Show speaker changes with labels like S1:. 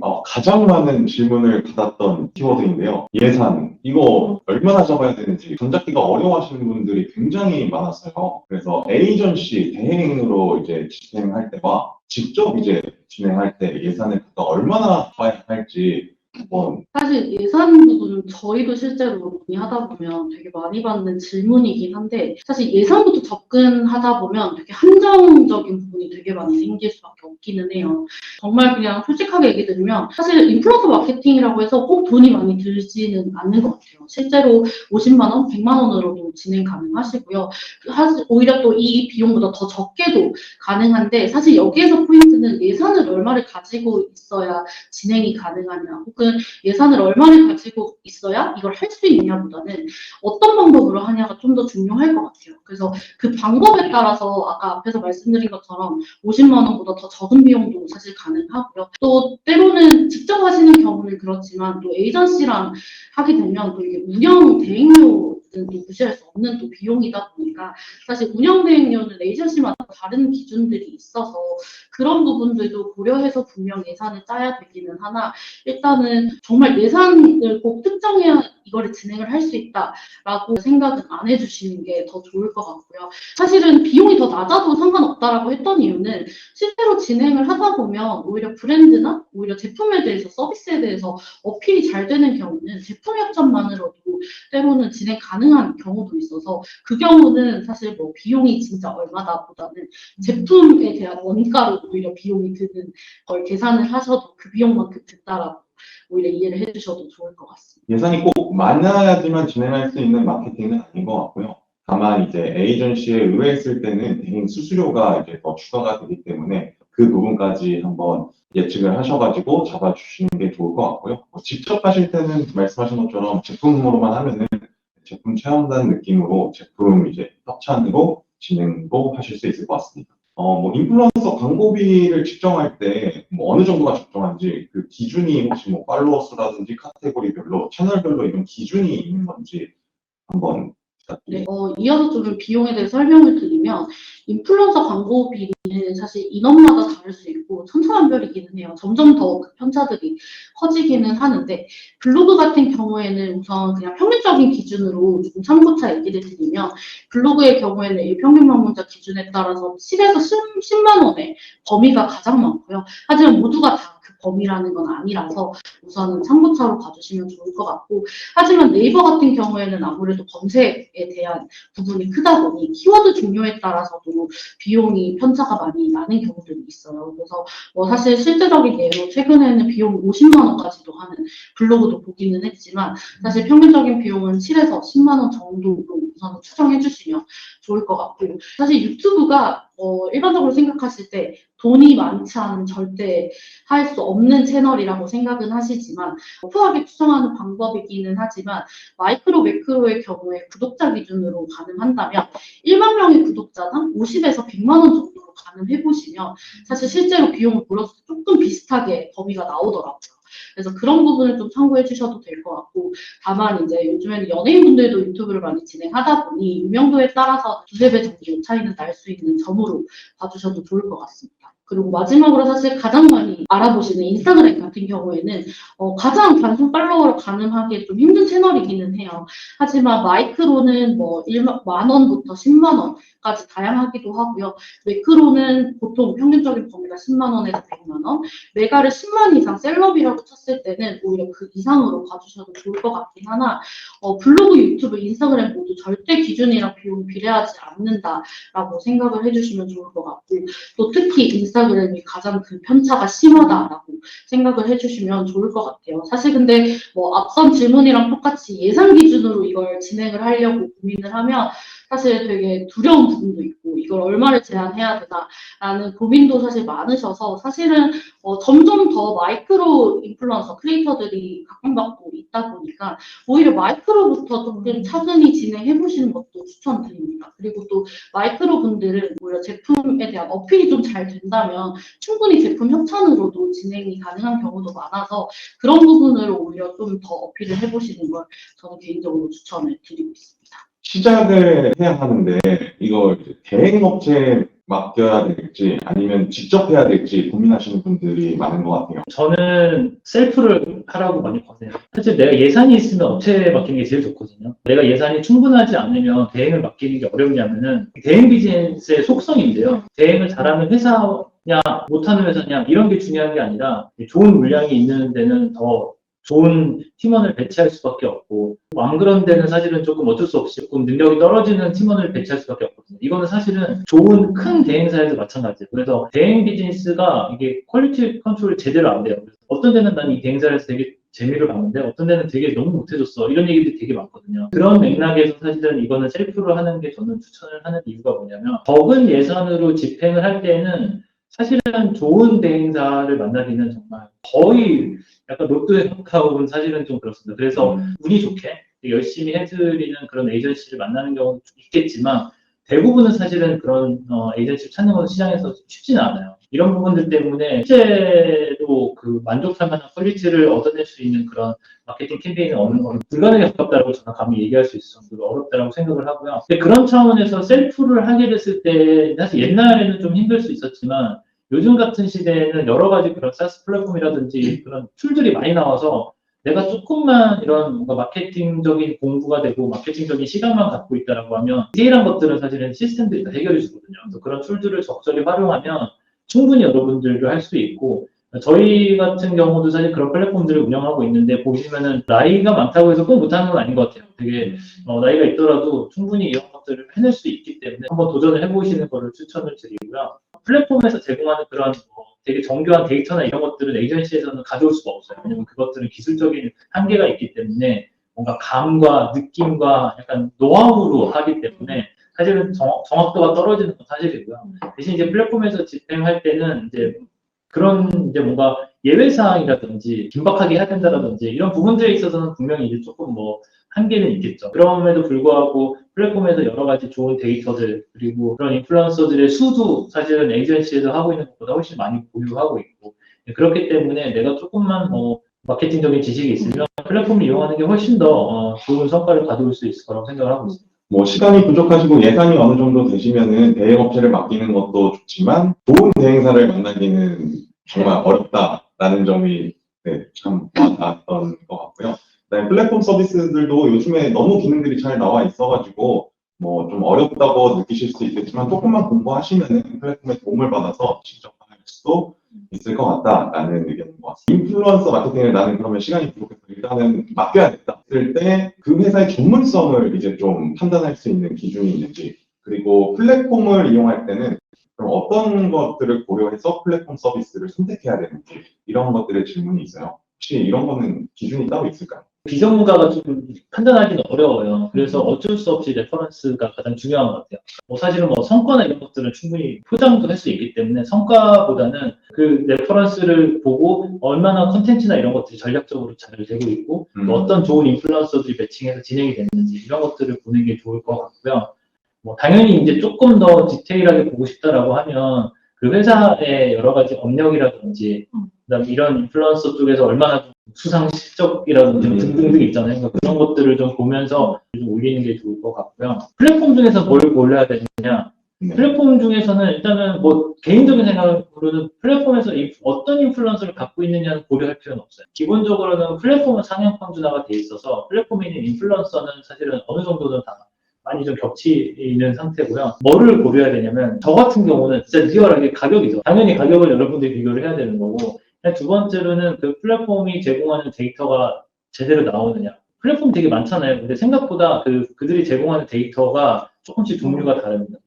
S1: 어, 가장 많은 질문을 받았던 키워드인데요. 예산. 이거 얼마나 잡아야 되는지 전잡기가 어려워하시는 분들이 굉장히 많았어요. 그래서 에이전시 대행으로 이제 진행할 때와 직접 이제 진행할 때 예산을 얼마나 잡아야 할지 한번
S2: 사실 예산 부분은 저희도 실제로 문의하다 보면 되게 많이 받는 질문이긴 한데 사실 예산부터 접근하다 보면 되게 한정적인 부분이 되게 많이 생길 수밖에 없기는 해요. 정말 그냥 솔직하게 얘기 드리면 사실 인플루언서 마케팅이라고 해서 꼭 돈이 많이 들지는 않는 것 같아요. 실제로 50만 원, 100만 원으로도 진행 가능하시고요. 사실 오히려 또 이 비용보다 더 적게도 가능한데 사실 여기에서 포인트 는 예산을 얼마를 가지고 있어야 진행이 가능하냐 혹은 예산을 얼마를 가지고 있어야 이걸 할 수 있냐보다는 어떤 방법으로 하냐가 좀 더 중요할 것 같아요. 그래서 그 방법에 따라서 아까 앞에서 말씀드린 것처럼 50만 원보다 더 적은 비용도 사실 가능하고요. 또 때로는 직접 하시는 경우는 그렇지만 또 에이전시랑 하게 되면 또 이게 운영 대행료 또 무시할 수 없는 또 비용이다 보니까 사실 운영 대행료는 에이전시마다 다른 기준들이 있어서 그런 부분 들도 고려해서 분명 예산을 짜야 되기는 하나 일단은 정말 예산을 꼭 특정해야 이거를 진행을 할 수 있다라고 생각은 안 해주시는 게 더 좋을 것 같고요. 사실은 비용이 더 낮아도 상관없다라고 했던 이유는 실제로 진행을 하다 보면 오히려 브랜드나 오히려 제품에 대해서 서비스에 대해서 어필이 잘 되는 경우는 제품 약점만으로도 때로는 진행 가능한 경우도 있어서 그 경우는 사실 뭐 비용이 진짜 얼마다 보다는 제품에 대한 원가로 오히려 비용이 드는 걸 계산을 하셔도 그 비용만큼 든다라고 오히려 이해를 해주셔도 좋을 것 같습니다.
S1: 예산이 꼭 많아야지만 진행할 수 있는 마케팅은 아닌 것 같고요. 다만 이제 에이전시에 의뢰했을 때는 대행 수수료가 이제 더 추가가 되기 때문에 그 부분까지 한번 예측을 하셔가지고 잡아주시는 게 좋을 것 같고요. 뭐 직접 하실 때는 말씀하신 것처럼 제품으로만 하면은 제품 체험단 느낌으로 제품 이제 협찬으로 진행도 하실 수 있을 것 같습니다. 어, 뭐 인플루언서 광고비를 측정할 때 뭐 어느 정도가 적정한지 그 기준이 혹시 뭐 팔로워 수라든지 카테고리별로 채널별로 이런 기준이 있는 건지 한번.
S2: 네, 어, 이어서 좀 비용에 대해 설명을 드리면 인플루언서 광고비는 사실 인원마다 다를 수 있고 천차만별이기는 해요. 점점 더 그 편차들이 커지기는 하는데 블로그 같은 경우에는 우선 그냥 평균적인 기준으로 조금 참고차 얘기를 드리면 블로그의 경우에는 이 평균 방문자 기준에 따라서 7에서 10, 만 원의 범위가 가장 많고요. 하지만 모두가 다그 범위라는 건 아니라서 우선은 참고차로 봐주시면 좋을 것 같고 하지만 네이버 같은 경우에는 아무래도 검색에 대한 부분이 크다 보니 키워드 종류에 따라서도 비용이 편차가 많이 나는 경우들이 있어요. 그래서 뭐 사실 실제적인 예로 최근에는 비용 50만 원까지도 하는 블로그도 보기는 했지만 사실 평균적인 비용은 7에서 10만 원 정도로 우선 추정해 주시면 좋을 것 같고 사실 유튜브가 어, 일반적으로 생각하실 때 돈이 많지 않으면 절대 할 수 없는 채널이라고 생각은 하시지만 터프하게 추정하는 방법이기는 하지만 마이크로 매크로의 경우에 구독자 기준으로 가능한다면 1만 명의 구독자당 50에서 100만 원 정도로 가능해 보시면 사실 실제로 비용을 물었을 때 조금 비슷하게 범위가 나오더라고요. 그래서 그런 부분을 좀 참고해 주셔도 될 것 같고 다만 이제 요즘에는 연예인분들도 유튜브를 많이 진행하다 보니 유명도에 따라서 두세 배 정도 차이는 날 수 있는 점으로 봐주셔도 좋을 것 같습니다. 그리고 마지막으로 사실 가장 많이 알아보시는 인스타그램 같은 경우에는 어, 가장 단순 팔로워로 가능하기 좀 힘든 채널이기는 해요. 하지만 마이크로는 뭐 1만 만 원부터 10만 원까지 다양하기도 하고요. 매크로는 보통 평균적인 범위가 10만 원에서 100만 원, 메가를 10만 이상 셀럽이라고 쳤을 때는 오히려 그 이상으로 봐주셔도 좋을 것 같긴 하나 어, 블로그, 유튜브, 인스타그램 모두 절대 기준이랑 비용이 비례하지 않는다라고 생각을 해주시면 좋을 것 같고 또 특히 인스타 그램이 가장 그 편차가 심하다라고 생각을 해주시면 좋을 것 같아요. 사실 근데 뭐 앞선 질문이랑 똑같이 예산 기준으로 이걸 진행을 하려고 고민을 하면 사실 되게 두려운 부분도 있고 이걸 얼마를 제한해야 되나라는 고민도 사실 많으셔서 사실은 어, 점점 더 마이크로 인플루언서 크리에이터들이 각광받고 있다 보니까 오히려 마이크로부터 조금 차근히 진행해 보시는 것도 추천드립니다. 그리고 또 마이크로 분들은 오히려 제품에 대한 어필이 좀 잘 된다면 충분히 제품 협찬으로도 진행이 가능한 경우도 많아서 그런 부분으로 오히려 좀 더 어필을 해보시는 걸 저는 개인적으로 추천을 드리고 있습니다.
S1: 시작을 해야 하는데 이걸 이제 대행업체 맡겨야 될지 아니면 직접 해야 될지 고민하시는 분들이 많은 것 같아요.
S3: 저는 셀프를 하라고 많이 권해요. 사실 내가 예산이 있으면 업체에 맡기는 게 제일 좋거든요. 내가 예산이 충분하지 않으면 대행을 맡기는 게 어렵냐면은 대행 비즈니스의 속성인데요. 대행을 잘하는 회사냐 못하는 회사냐 이런 게 중요한 게 아니라 좋은 물량이 있는 데는 더 좋은 팀원을 배치할 수밖에 없고 안 그런 데는 사실은 조금 어쩔 수 없이 조금 능력이 떨어지는 팀원을 배치할 수밖에 없거든요. 이거는 사실은 좋은 큰 대행사에도 마찬가지예요. 그래서 대행 비즈니스가 이게 퀄리티 컨트롤이 제대로 안 돼요. 어떤 데는 난 이 대행사에서 되게 재미를 봤는데 어떤 데는 되게 너무 못해줬어 이런 얘기들이 되게 많거든요. 그런 맥락에서 사실은 이거는 셀프로 하는 게 저는 추천을 하는 이유가 뭐냐면 적은 예산으로 집행을 할 때는 사실은 좋은 대행사를 만나기는 정말 거의 약간 로또에 가까운 사실은 좀 그렇습니다. 그래서 운이 좋게 열심히 해드리는 그런 에이전시를 만나는 경우도 있겠지만 대부분은 사실은 그런 어, 에이전시를 찾는 건 시장에서 쉽지는 않아요. 이런 부분들 때문에 실제로 그 만족할 만한 퀄리티를 얻어낼 수 있는 그런 마케팅 캠페인은 어느 건 불가능에 가깝다고 저는 감히 얘기할 수 있을 정도로 어렵다고 생각을 하고요. 근데 그런 차원에서 셀프를 하게 됐을 때 사실 옛날에는 좀 힘들 수 있었지만 요즘 같은 시대에는 여러 가지 그런 사스 플랫폼이라든지 그런 툴들이 많이 나와서 내가 조금만 이런 뭔가 마케팅적인 공부가 되고 마케팅적인 시간만 갖고 있다라고 하면 디테일한 것들은 사실은 시스템들이 다 해결해 주거든요. 그래서 그런 툴들을 적절히 활용하면 충분히 여러분들도 할 수 있고 저희 같은 경우도 사실 그런 플랫폼들을 운영하고 있는데 보시면은 나이가 많다고 해서 꼭 못하는 건 아닌 것 같아요. 되게 어, 나이가 있더라도 충분히 이런 것들을 해낼 수 있기 때문에 한번 도전을 해보시는 거를 추천을 드리고요. 플랫폼에서 제공하는 그런 뭐 되게 정교한 데이터나 이런 것들은 에이전시에서는 가져올 수가 없어요. 왜냐면 그것들은 기술적인 한계가 있기 때문에 뭔가 감과 느낌과 약간 노하우로 하기 때문에 사실은 정, 정확도가 떨어지는 건 사실이고요. 대신 이제 플랫폼에서 집행할 때는 이제 그런 이제 뭔가 예외 사항이라든지 긴박하게 해야 된다라든지 이런 부분들에 있어서는 분명히 이제 조금 뭐 한계는 있겠죠. 그럼에도 불구하고 플랫폼에서 여러 가지 좋은 데이터들 그리고 그런 인플루언서들의 수도 사실은 에이전시에서 하고 있는 것보다 훨씬 많이 보유하고 있고 그렇기 때문에 내가 조금만 뭐 마케팅적인 지식이 있으면 플랫폼을 이용하는 게 훨씬 더 어, 좋은 성과를 가져올 수 있을 거라고 생각을 하고 있습니다.
S1: 뭐 시간이 부족하시고 예산이 어느 정도 되시면은 대행 업체를 맡기는 것도 좋지만 좋은 대행사를 만나기는 정말 어렵다라는 점이 네, 참 와닿았던 것 같고요. 그다음에 플랫폼 서비스들도 요즘에 너무 기능들이 잘 나와 있어가지고 뭐 좀 어렵다고 느끼실 수 있겠지만 조금만 공부하시면은 플랫폼의 도움을 받아서 직접 할 수도 있을 것 같다라는 의견인 것 같습니다. 인플루언서 마케팅을 나는 그러면 시간이 부족해서 일단은 맡겨야겠다 했을 때 그 회사의 전문성을 이제 좀 판단할 수 있는 기준이 있는지 그리고 플랫폼을 이용할 때는 그럼 어떤 것들을 고려해서 플랫폼 서비스를 선택해야 되는지 이런 것들의 질문이 있어요. 혹시 이런 거는 기준이 따로 있을까요?
S3: 비전문가가 좀 판단하기는 어려워요. 그래서 어쩔 수 없이 레퍼런스가 가장 중요한 것 같아요. 뭐 사실은 뭐 성과나 이런 것들은 충분히 포장도 할 수 있기 때문에 성과보다는 그 레퍼런스를 보고 얼마나 컨텐츠나 이런 것들이 전략적으로 잘 되고 있고
S1: 음.
S3: 또 어떤 좋은 인플루언서들이 매칭해서 진행이 됐는지 이런 것들을 보는 게 좋을 것 같고요. 뭐 당연히 이제 조금 더 디테일하게 보고 싶다라고 하면 그 회사의 여러 가지 업력이라든지
S2: 음.
S3: 그다음 이런 인플루언서 쪽에서 얼마나 좀 수상 실적이라든지
S1: 음.
S3: 등등등 있잖아요. 그런 것들을 좀 보면서 좀 올리는 게 좋을 것 같고요. 플랫폼 중에서 뭘 골라야 되느냐?
S1: 네.
S3: 플랫폼 중에서는 일단은 뭐 개인적인 생각으로는 플랫폼에서 이- 어떤 인플루언서를 갖고 있느냐는 고려할 필요는 없어요. 기본적으로는 플랫폼은 상향 평준화가 돼 있어서 플랫폼에 있는 인플루언서는 사실은 어느 정도는 다 많이 좀 겹치는 상태고요. 뭐를 고려해야 되냐면 저 같은 경우는 진짜 리얼하게 가격이죠. 당연히 가격을 여러분들이 비교를 해야 되는 거고 두 번째로는 그 플랫폼이 제공하는 데이터가 제대로 나오느냐. 플랫폼 되게 많잖아요. 근데 생각보다 그, 그들이 제공하는 데이터가 조금씩 종류가 다릅니다.